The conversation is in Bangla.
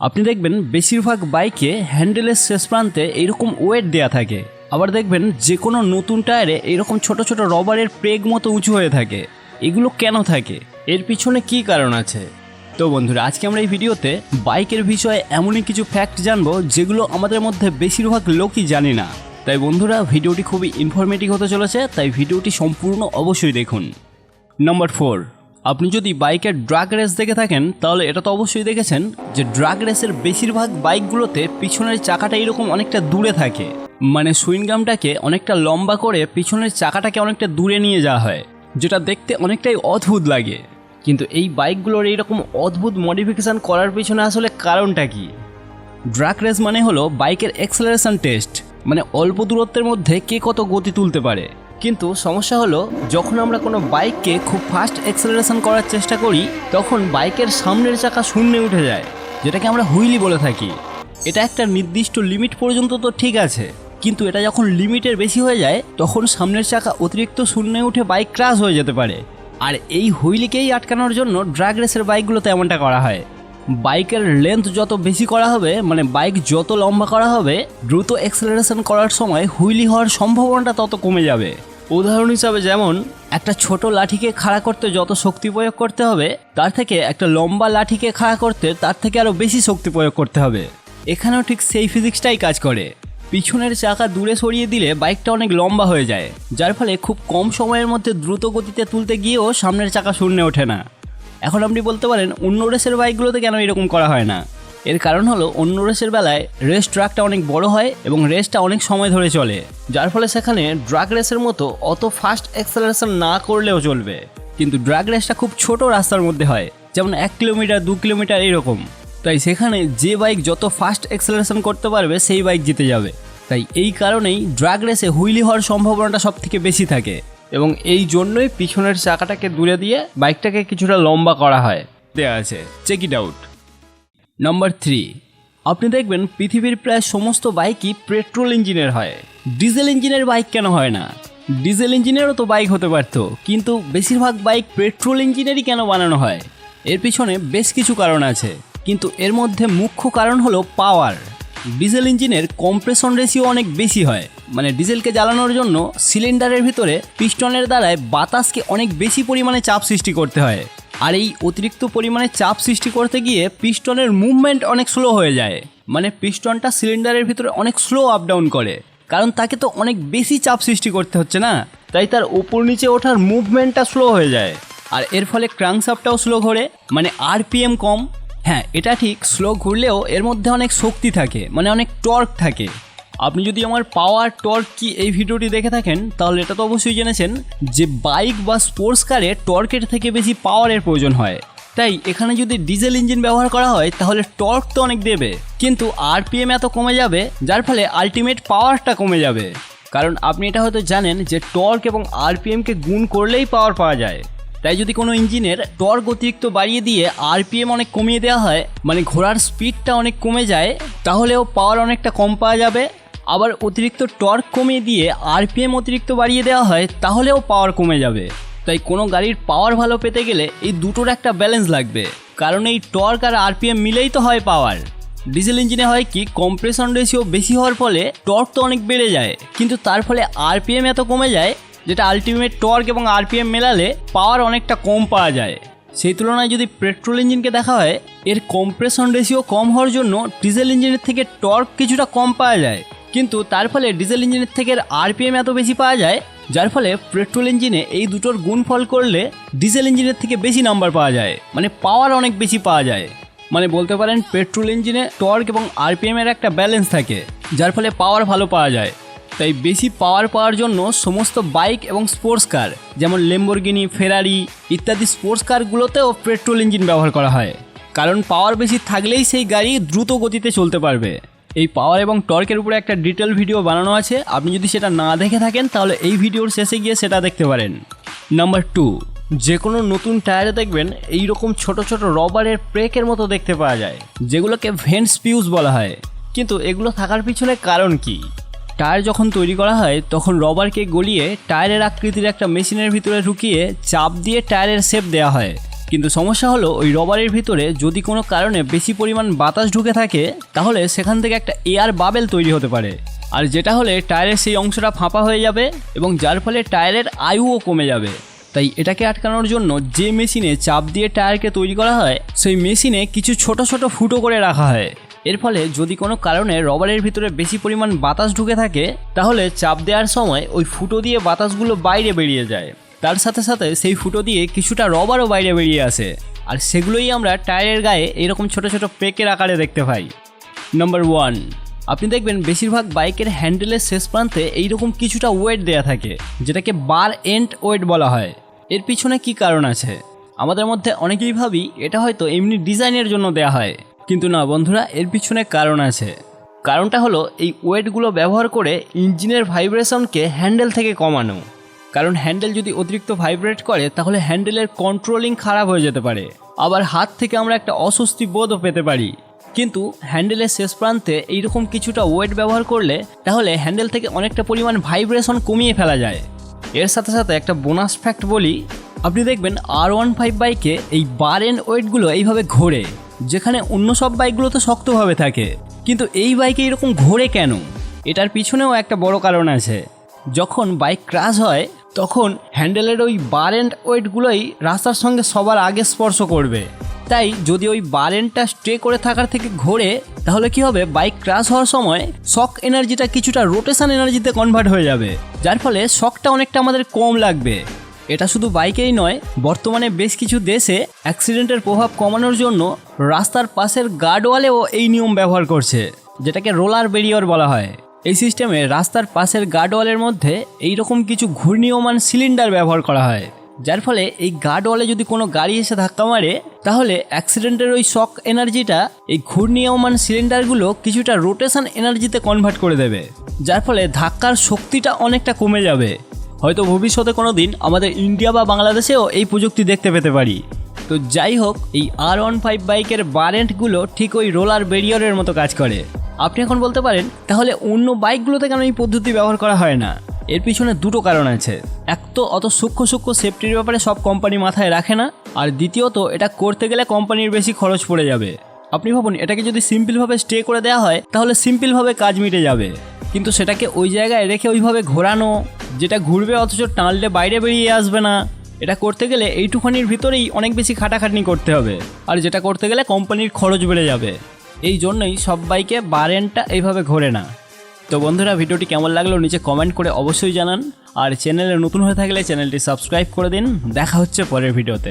আপনি দেখবেন বেশিরভাগ বাইকে হ্যান্ডেলের শেষ প্রান্তে এইরকম ওয়েট দেয়া থাকে। আবার দেখবেন যে কোনো নতুন টায়ারে এইরকম ছোট ছোট রবারের প্রেগ মতো উঁচু হয়ে থাকে। এগুলো কেন থাকে? এর পিছনে কি কারণ আছে? তো বন্ধুরা, আজকে আমরা এই ভিডিওতে বাইকের বিষয়ে এমনই কিছু ফ্যাক্ট জানব যেগুলো আমাদের মধ্যে বেশিরভাগ লোকই জানি না। তাই বন্ধুরা, ভিডিওটি খুবই ইনফরমেটিভ হতে চলেছে, তাই ভিডিওটি সম্পূর্ণ অবশ্যই দেখুন। নম্বর ফোর আপনি যদি বাইকের ড্রাগ রেস দেখে থাকেন, তাহলে এটা তো অবশ্যই দেখেছেন যে ড্রাগ রেসের বেশিরভাগ বাইকগুলোতে পিছনের চাকাটা এরকম অনেকটা দূরে থাকে। মানে সুইংগামটাকে অনেকটা লম্বা করে পিছনের চাকাটাকে অনেকটা দূরে নিয়ে যাওয়া হয়, যেটা দেখতে অনেকটাই অদ্ভুত লাগে। কিন্তু এই বাইকগুলোর এইরকম অদ্ভুত মডিফিকেশান করার পিছনে আসলে কারণটা কি? ড্রাগ রেস মানে হলো বাইকের এক্সেলারেশন টেস্ট মানে অল্প দূরত্বের মধ্যে কে কত গতি তুলতে পারে। কিন্তু সমস্যা হলো, যখন আমরা কোনো বাইককে খুব ফাস্ট এক্সেলারেশন করার চেষ্টা করি, তখন বাইকের সামনের চাকা শূন্যে উঠে যায়, যেটাকে আমরা হুইলি বলে থাকি। এটা একটা নির্দিষ্ট লিমিট পর্যন্ত তো ঠিক আছে, কিন্তু এটা যখন লিমিটের বেশি হয়ে যায়, তখন সামনের চাকা অতিরিক্ত শূন্যে উঠে বাইক ক্রাশ হয়ে যেতে পারে। আর এই হুইলিকেই আটকানোর জন্য ড্রাগ রেসের বাইকগুলোতে এমনটা করা হয়। বাইকের লেন্থ যত বেশি করা হবে মানে বাইক যত লম্বা করা হবে, দ্রুত এক্সেলারেশন করার সময় হুইলি হওয়ার সম্ভাবনাটা তত কমে যাবে। উদাহরণ হিসাবে যেমন, একটা ছোট লাঠিকে খাড়া করতে যত শক্তি প্রয়োগ করতে হবে, তার থেকে একটা লম্বা লাঠিকে খাড়া করতে তার থেকে আরও বেশি শক্তি প্রয়োগ করতে হবে। এখানেও ঠিক সেই ফিজিক্সটাই কাজ করে। পিছনের চাকা দূরে সরিয়ে দিলে বাইকটা অনেক লম্বা হয়ে যায়, যার ফলে খুব কম সময়ের মধ্যে দ্রুত গতিতে তুলতে গিয়েও সামনের চাকা শূন্যে ওঠে না। এখন আপনি বলতে পারেন, অন্য রেসের বাইকগুলোতে কেন এরকম করা হয় না? এর কারণ হলো, অন্য রেসের বেলায় রেস ট্র্যাকটা অনেক বড় হয় এবং রেসটা অনেক সময় ধরে চলে, যার ফলে সেখানে ড্রাগ রেসের মতো অত ফাস্ট অ্যাক্সেলারেশন না করলেও চলবে। কিন্তু ড্রাগ রেসটা খুব ছোট রাস্তার মধ্যে হয়, যেমন এক কিলোমিটার, দু কিলোমিটার এরকম। তাই সেখানে যে বাইক যত ফাস্ট অ্যাক্সেলারেশন করতে পারবে, সেই বাইক জিতে যাবে। তাই এই কারণেই ড্রাগ রেসে হুইলি হওয়ার সম্ভাবনাটা সব থেকে বেশি থাকে। এবং এই জন্যই পিছনের চাকাটাকে দূরে দিয়ে বাইকটাকে কিছুটা লম্বা করা হয়। দেওয়া আছে। Check it out number three আপনি দেখবেন পৃথিবীর প্রায় সমস্ত বাইকই পেট্রোল ইঞ্জিনের হয়। ডিজেল ইঞ্জিনের বাইক কেন হয় না? ডিজেল ইঞ্জিনেরও তো বাইক হতে পারত কিন্তু বেশিরভাগ বাইক পেট্রোল ইঞ্জিনেরই কেন বানানো হয়? এর পিছনে বেশ কিছু কারণ আছে কিন্তু এর মধ্যে মুখ্য কারণ হলো পাওয়ার। ডিজেল ইঞ্জিনের কম্প্রেশন রেশিও অনেক বেশি হয় মানে ডিজেলকে জ্বালানোর জন্য সিলিন্ডারের ভিতরে পিস্টনের দ্বারায় বাতাসকে অনেক বেশি পরিমাণে চাপ সৃষ্টি করতে হয়। আর এই অতিরিক্ত পরিমাণে চাপ সৃষ্টি করতে গিয়ে পিস্টনের মুভমেন্ট অনেক স্লো হয়ে যায়। মানে পিস্টনটা সিলিন্ডারের ভিতরে অনেক স্লো আপ ডাউন করে। কারণ তাকে তো অনেক বেশি চাপ সৃষ্টি করতে হচ্ছে না। তাই তার ওপর নিচে ওঠার মুভমেন্টটা স্লো হয়ে যায়। আর এর ফলে ক্রাংসাপটাও স্লো ঘোরে। মানে আরপিএম কম। হ্যাঁ এটা ঠিক, স্লো ঘুরলেও এর মধ্যে অনেক শক্তি থাকে। মানে অনেক টর্ক থাকে। আপনি যদি আমার পাওয়ার টর্ক কি এই ভিডিওটি দেখে থাকেন, তাহলে এটা তো অবশ্যই জেনেছেন যে বাইক বা স্পোর্টস কারে টর্কের থেকে বেশি পাওয়ারের প্রয়োজন হয়। তাই এখানে যদি ডিজেল ইঞ্জিন ব্যবহার করা হয়, তাহলে টর্ক তো অনেক দেবে, কিন্তু আরপিএম এত কমে যাবে, যার ফলে আলটিমেট পাওয়ারটা কমে যাবে। কারণ আপনি এটা হয়তো জানেন যে টর্ক এবং আরপিএমকে গুণ করলেই পাওয়ার পাওয়া যায়। তাই যদি কোনো ইঞ্জিনের টর্ক অতিরিক্ত বাড়িয়ে দিয়ে আরপিএম অনেক কমিয়ে দেওয়া হয় মানে ঘোড়ার স্পিডটা অনেক কমে যায়, তাহলেও পাওয়ার অনেকটা কম পাওয়া যাবে আবার অতিরিক্ত টর্ক কমিয়ে দিয়ে আরপিএম অতিরিক্ত বাড়িয়ে দেওয়া হয়, তাহলেও পাওয়ার কমে যাবে। তাই কোনো গাড়ির পাওয়ার ভালো পেতে গেলে এই দুটোর একটা ব্যালেন্স লাগবে। কারণ এই টর্ক আর আরপিএম মিলেই তো হয় পাওয়ার ডিজেল ইঞ্জিনে হয় কি কম্প্রেশন রেশিও বেশি হওয়ার ফলে টর্ক তো অনেক বেড়ে যায়। কিন্তু তার ফলে আরপিএম এত কমে যায়, যেটা আলটিমেট টর্ক এবং আরপিএম মেলালে পাওয়ার অনেকটা কম পাওয়া যায়। সেই তুলনায় যদি পেট্রোল ইঞ্জিনকে দেখা হয়, এর কম্প্রেশন রেশিও কম হওয়ার জন্য ডিজেল ইঞ্জিনের থেকে টর্ক কিছুটা কম পাওয়া যায়। কিন্তু তার ফলে ডিজেল ইঞ্জিনের থেকে আরপিএম এত বেশি পাওয়া যায়, যার ফলে পেট্রোল ইঞ্জিনে এই দুটোর গুণফল করলে ডিজেল ইঞ্জিনের থেকে বেশি নাম্বার পাওয়া যায় মানে পাওয়ার অনেক বেশি পাওয়া যায়। মানে বলতে পারেন পেট্রোল ইঞ্জিনে টর্ক এবং আরপিএম এর একটা ব্যালেন্স থাকে, যার ফলে পাওয়ার ভালো পাওয়া যায়। তাই বেশি পাওয়ার পাওয়ার জন্য সমস্ত বাইক এবং স্পোর্টস কার, যেমন লেম্বরগিনি, ফেরারি ইত্যাদি স্পোর্টস কারগুলোতেও পেট্রোল ইঞ্জিন ব্যবহার করা হয়। কারণ পাওয়ার বেশি থাকলেই সেই গাড়ি দ্রুত গতিতে চলতে পারবে। এই পাওয়ার এবং টর্কের উপরে একটা ডিটেল ভিডিও বানানো আছে। আপনি যদি সেটা না দেখে থাকেন, তাহলে এই ভিডিওর শেষে গিয়ে সেটা দেখতে পারেন। নাম্বার টু যে কোনো নতুন টায়ারে দেখবেন এই রকম ছোট ছোট রবারের প্রেকের মতো দেখতে পাওয়া যায়, যেগুলোকে ভেন্ট পিউজ বলা হয়। কিন্তু এগুলো থাকার পিছনে কারণ কি? টায়ার যখন তৈরি করা হয়, তখন রবারকে গলিয়ে টায়ারের আকৃতির একটা মেশিনের ভিতরে ঢুকিয়ে চাপ দিয়ে টায়ারের শেপ দেওয়া হয়। কিন্তু সমস্যা হলো ওই রবারের ভিতরে যদি কোনো কারণে বেশি পরিমাণ বাতাস ঢুকে থাকে, তাহলে সেখান থেকে একটা এয়ার বাবেল তৈরি হতে পারে। আর যেটা হলে টায়ারের সেই অংশটা ফাঁপা হয়ে যাবে এবং যার ফলে টায়ারের আয়ুও কমে যাবে। তাই এটাকে আটকানোর জন্য যে মেশিনে চাপ দিয়ে টায়ারকে তৈরি করা হয়, সেই মেশিনে কিছু ছোট ছোট ফুটো করে রাখা হয়। এর ফলে যদি কোনো কারণে রবারের ভিতরে বেশি পরিমাণ বাতাস ঢুকে থাকে, তাহলে চাপ দেওয়ার সময় ওই ফুটো দিয়ে বাতাসগুলো বাইরে বেরিয়ে যায়। তার সাথে সাথে সেই ফুটো দিয়ে কিছুটা রবারও বাইরে বেরিয়ে আসে। আর সেগুলোই আমরা টায়ারের গায়ে এরকম ছোট ছোট পেকের আকারে দেখতে পাই। নাম্বার ওয়ান আপনি দেখবেন বেশিরভাগ বাইকের হ্যান্ডেলের শেষ প্রান্তে এইরকম কিছুটা ওয়েট দেয়া থাকে, যেটাকে বার এন্ড ওয়েট বলা হয়। এর পিছনে কি কারণ আছে? আমাদের মধ্যে অনেকেই ভাবি এটা হয়তো এমনি ডিজাইনের জন্য দেয়া হয়। কিন্তু না বন্ধুরা, এর পিছনে কারণ আছে। কারণটা হলো এই ওয়েটগুলো ব্যবহার করে ইঞ্জিনের ভাইব্রেশনকে হ্যান্ডেল থেকে কমানো। কারণ হ্যান্ডেল যদি অতিরিক্ত ভাইব্রেট করে, তাহলে হ্যান্ডেলের কন্ট্রোলিং খারাপ হয়ে যেতে পারে। আবার হাত থেকে আমরা একটা অস্বস্তি বোধও পেতে পারি। কিন্তু হ্যান্ডেলের শেষ প্রান্তে এইরকম কিছুটা ওয়েট ব্যবহার করলে, তাহলে হ্যান্ডেল থেকে অনেকটা পরিমাণ ভাইব্রেশন কমিয়ে ফেলা যায়। এর সাথে সাথে একটা বোনাস ফ্যাক্ট বলি। আপনি দেখবেন আর ওয়ান ফাইভ বাইকে এই বার এন্ড ওয়েটগুলো এইভাবে ঘোরে, যেখানে অন্য সব বাইকগুলোতে শক্তভাবে থাকে। কিন্তু এই বাইকে এরকম ঘোরে কেন? এটার পিছনেও একটা বড় কারণ আছে। যখন বাইক ক্রাশ হয় তখন হ্যান্ডেলের ওই বার এন্ড ওয়েটগুলোই রাস্তার সঙ্গে সবার আগে স্পর্শ করবে। তাই যদি ওই বার এন্ডটা স্টে করে থাকার থেকে ঘোরে, তাহলে কি হবে? বাইক ক্রাশ হওয়ার সময় শক এনার্জিটা কিছুটা রোটেশন এনার্জিতে কনভার্ট হয়ে যাবে, যার ফলে শকটা অনেকটা আমাদের কম লাগবে। এটা শুধু বাইকেই নয়, বর্তমানে বেশ কিছু দেশে অ্যাক্সিডেন্টের প্রভাব কমানোর জন্য রাস্তার পাশের গার্ডওয়ালেও এই নিয়ম ব্যবহার করছে, যেটাকে রোলার বেরিয়র বলা হয়। এই সিস্টেমে রাস্তার পাশের গার্ডওয়ালের মধ্যে এই রকম কিছু ঘূর্ণীয়মান সিলিন্ডার ব্যবহার করা হয়, যার ফলে এই গার্ডওয়ালে যদি কোনো গাড়ি এসে ধাক্কা মারে, তাহলে অ্যাক্সিডেন্টের ওই শক এনার্জিটা এই ঘূর্ণীয়মান সিলিন্ডারগুলো কিছুটা রোটেশন এনার্জিতে কনভার্ট করে দেবে, যার ফলে ধাক্কার শক্তিটা অনেকটা কমে যাবে। হয়তো ভবিষ্যতে কোনো দিন আমাদের ইন্ডিয়া বা বাংলাদেশেও এই প্রযুক্তি দেখতে পেতে পারি। তো যাই হোক, এই আর ওয়ান ফাইভ বাইকের বারেন্টগুলো ঠিক ওই রোলার বেরিয়রের মতো কাজ করে। আপনি এখন বলতে পারেন, তাহলে অন্য বাইকগুলোতে কেন এই পদ্ধতি ব্যবহার করা হয় না? এর পিছনে দুটো কারণ আছে। এক তো, অত সূক্ষ্ম সূক্ষ্ম সেফটির ব্যাপারে সব কোম্পানি মাথায় রাখে না, আর দ্বিতীয়ত, এটা করতে গেলে কোম্পানির বেশি খরচ পড়ে যাবে। আপনি ভাবুন, এটাকে যদি সিম্পলভাবে স্টে করে দেওয়া হয়, তাহলে সিম্পলভাবে কাজ মিটে যাবে। কিন্তু সেটাকে ওই জায়গায় রেখে ওইভাবে ঘোরানো, যেটা ঘুরবে অথচ টানলে বাইরে বেরিয়ে আসবে না, এটা করতে গেলে এইটুখানির ভিতরেই অনেক বেশি খাটাখাটনি করতে হবে। আর যেটা করতে গেলে কোম্পানির খরচ বেড়ে যাবে। এই জন্যই সব বাইকে বারেনটা এইভাবে ঘোরে না। তো বন্ধুরা, ভিডিওটি কেমন লাগল নিচে কমেন্ট করে অবশ্যই জানান। আর চ্যানেলে নতুন হয়ে থাকলে চ্যানেলটি সাবস্ক্রাইব করে দিন। দেখা হচ্ছে পরের ভিডিওতে।